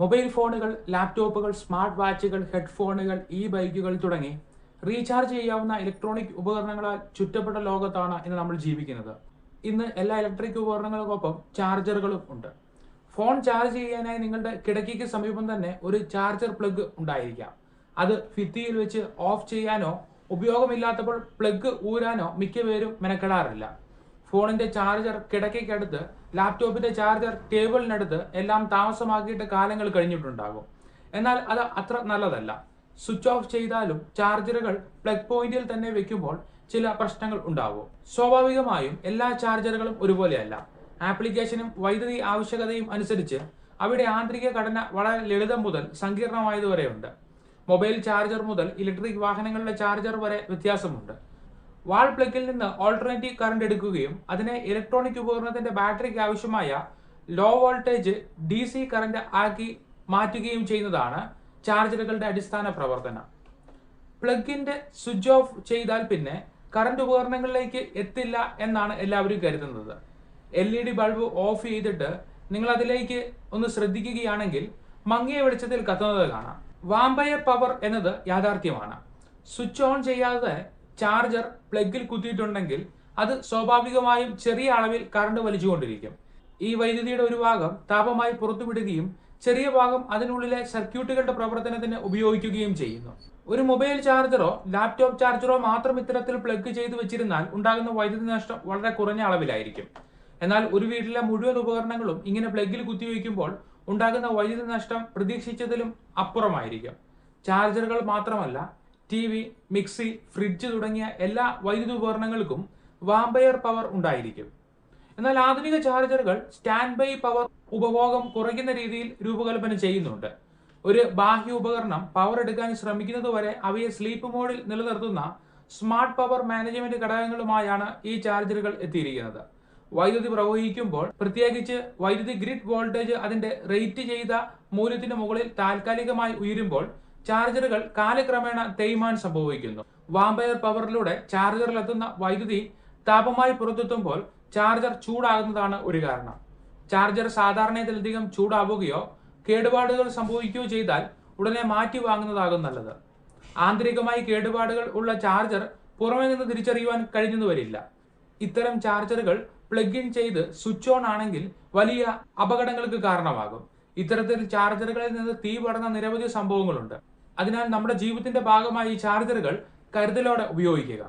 Mobile ഫോണുകൾ ലാപ്ടോപ്പുകൾ smart വാച്ചുകൾ ഹെഡ്ഫോണുകൾ E ബൈക്കുകൾ തുടങ്ങി റീചാർജ് ചെയ്യാവുന്ന ഇലക്ട്രോണിക് ഉപകരണങ്ങളാൽ ചുറ്റപ്പെട്ട ലോകത്താണ് ഇന്ന് നമ്മൾ ജീവിക്കുന്നത്. ഇന്ന് എല്ലാ ഇലക്ട്രിക് ഉപകരണങ്ങൾക്കൊപ്പം ചാർജറുകളും ഉണ്ട്. ഫോൺ ചാർജ് ചെയ്യാനായി നിങ്ങളുടെ കിടക്കിക്ക് സമീപം തന്നെ ഒരു ചാർജർ പ്ലഗ് ഉണ്ടായിരിക്കാം. അത് ഫിത്തിയിൽ വെച്ച് ഓഫ് ചെയ്യാനോ ഉപയോഗമില്ലാത്തപ്പോൾ പ്ലഗ് ഊരാനോ മിക്കപേരും മെനക്കെടാറില്ല. ഫോണിന്റെ ചാർജർ കിടക്കയ്ക്കടുത്ത് ലാപ്ടോപ്പിന്റെ ചാർജർ ടേബിളിനടുത്ത് എല്ലാം താമസമാക്കിയിട്ട് കാലങ്ങൾ കഴിഞ്ഞിട്ടുണ്ടാകും. എന്നാൽ അത് അത്ര നല്ലതല്ല. സ്വിച്ച് ഓഫ് ചെയ്താലും ചാർജറുകൾ പ്ലഗ് പോയിന്റിൽ തന്നെ വെക്കുമ്പോൾ ചില പ്രശ്നങ്ങൾ ഉണ്ടാകും. സ്വാഭാവികമായും എല്ലാ ചാർജറുകളും ഒരുപോലെയല്ല. ആപ്ലിക്കേഷനും വൈദ്യുതി ആവശ്യകതയും അനുസരിച്ച് അവിടെ ആന്തരിക ഘടന വളരെ ലളിതം മുതൽ സങ്കീർണമായതുവരെയുണ്ട്. മൊബൈൽ ചാർജർ മുതൽ ഇലക്ട്രിക് വാഹനങ്ങളുടെ ചാർജർ വരെ വ്യത്യാസമുണ്ട്. വാൾ പ്ലഗിൽ നിന്ന് ഓൾട്ടർനേറ്റീവ് കറണ്ട് എടുക്കുകയും അതിനെ ഇലക്ട്രോണിക് ഉപകരണത്തിന്റെ ബാറ്ററിക്ക് ആവശ്യമായ low voltage D C current ആക്കി മാറ്റുകയും ചെയ്യുന്നതാണ് ചാർജറുകളുടെ അടിസ്ഥാന പ്രവർത്തനം. പ്ലഗിന്റെ സ്വിച്ച് ഓഫ് ചെയ്താൽ പിന്നെ കറണ്ട് ഉപകരണങ്ങളിലേക്ക് എത്തില്ല എന്നാണ് എല്ലാവരും കരുതുന്നത്. L E D bulb off ചെയ്തിട്ട് നിങ്ങൾ അതിലേക്ക് ഒന്ന് ശ്രദ്ധിക്കുകയാണെങ്കിൽ മങ്ങിയ വെളിച്ചത്തിൽ കത്തുന്നത് കാണാം. വാമ്പയർ പവർ എന്നത് യാഥാർത്ഥ്യമാണ്. സ്വിച്ച് ഓൺ ചെയ്യാതെ ചാർജർ പ്ലഗിൽ കുത്തിയിട്ടുണ്ടെങ്കിൽ അത് സ്വാഭാവികമായും ചെറിയ അളവിൽ കറണ്ട് വലിച്ചുകൊണ്ടിരിക്കും. ഈ വൈദ്യുതിയുടെ ഒരു ഭാഗം താപമായി പുറത്തുവിടുകയും ചെറിയ ഭാഗം അതിനുള്ളിലെ സർക്യൂട്ടുകളുടെ പ്രവർത്തനത്തിന് ഉപയോഗിക്കുകയും ചെയ്യുന്നു. ഒരു മൊബൈൽ ചാർജറോ ലാപ്ടോപ്പ് ചാർജറോ മാത്രം ഇത്തരത്തിൽ പ്ലഗ് ചെയ്തു വെച്ചിരുന്നാൽ ഉണ്ടാകുന്ന വൈദ്യുതി നഷ്ടം വളരെ കുറഞ്ഞ അളവിലായിരിക്കും. എന്നാൽ ഒരു വീട്ടിലെ മുഴുവൻ ഉപകരണങ്ങളും ഇങ്ങനെ പ്ലഗിൽ കുത്തിവെക്കുമ്പോൾ ഉണ്ടാകുന്ന വൈദ്യുതി നഷ്ടം പ്രതീക്ഷിച്ചതിലും അപ്പുറമായിരിക്കും. ചാർജറുകൾ മാത്രമല്ല ടി വി മിക്സി ഫ്രിഡ്ജ് തുടങ്ങിയ എല്ലാ വൈദ്യുത ഉപകരണങ്ങൾക്കും വാമ്പയർ പവർ ഉണ്ടായിരിക്കും. എന്നാൽ ആധുനിക ചാർജറുകൾ സ്റ്റാൻഡ് ബൈ പവർ ഉപഭോഗം കുറയ്ക്കുന്ന രീതിയിൽ രൂപകൽപ്പന ചെയ്യുന്നുണ്ട്. ഒരു ബാഹ്യ ഉപകരണം പവർ എടുക്കാൻ ശ്രമിക്കുന്നതുവരെ അവയെ സ്ലീപ്പ് മോഡിൽ നിലനിർത്തുന്ന സ്മാർട്ട് പവർ മാനേജ്മെന്റ് ഘടകങ്ങളുമായാണ് ഈ ചാർജറുകൾ എത്തിയിരിക്കുന്നത്. വൈദ്യുതി പ്രവഹിക്കുമ്പോൾ പ്രത്യേകിച്ച് വൈദ്യുതി ഗ്രിഡ് വോൾട്ടേജ് അതിന്റെ റേറ്റ് ചെയ്ത മൂല്യത്തിന് മുകളിൽ താൽക്കാലികമായി ഉയരുമ്പോൾ ചാർജറുകൾ കാലക്രമേണ തേയ്മാൻ സംഭവിക്കുന്നു. വാമ്പയർ പവറിലൂടെ ചാർജറിലെത്തുന്ന വൈദ്യുതി താപമായി പുറത്തെത്തുമ്പോൾ ചാർജർ ചൂടാകുന്നതാണ് ഒരു കാരണം. ചാർജർ സാധാരണയതിലധികം ചൂടാവുകയോ കേടുപാടുകൾ സംഭവിക്കുകയോ ചെയ്താൽ ഉടനെ മാറ്റി വാങ്ങുന്നതാകും നല്ലത്. ആന്തരികമായി കേടുപാടുകൾ ഉള്ള ചാർജർ പുറമെ നിന്ന് തിരിച്ചറിയുവാൻ കഴിഞ്ഞെന്ന് വരില്ല ഇത്തരം ചാർജറുകൾ പ്ലഗ് ഇൻ ചെയ്ത് സ്വിച്ച് ഓൺ ആണെങ്കിൽ വലിയ അപകടങ്ങൾക്ക് കാരണമാകും. ഇത്തരത്തിൽ ചാർജറുകളിൽ നിന്ന് തീ പടർന്ന നിരവധി സംഭവങ്ങളുണ്ട്. അതിനാൽ നമ്മുടെ ജീവിതത്തിന്റെ ഭാഗമായി ഈ ചാർജറുകൾ കരുതലോടെ ഉപയോഗിക്കുക.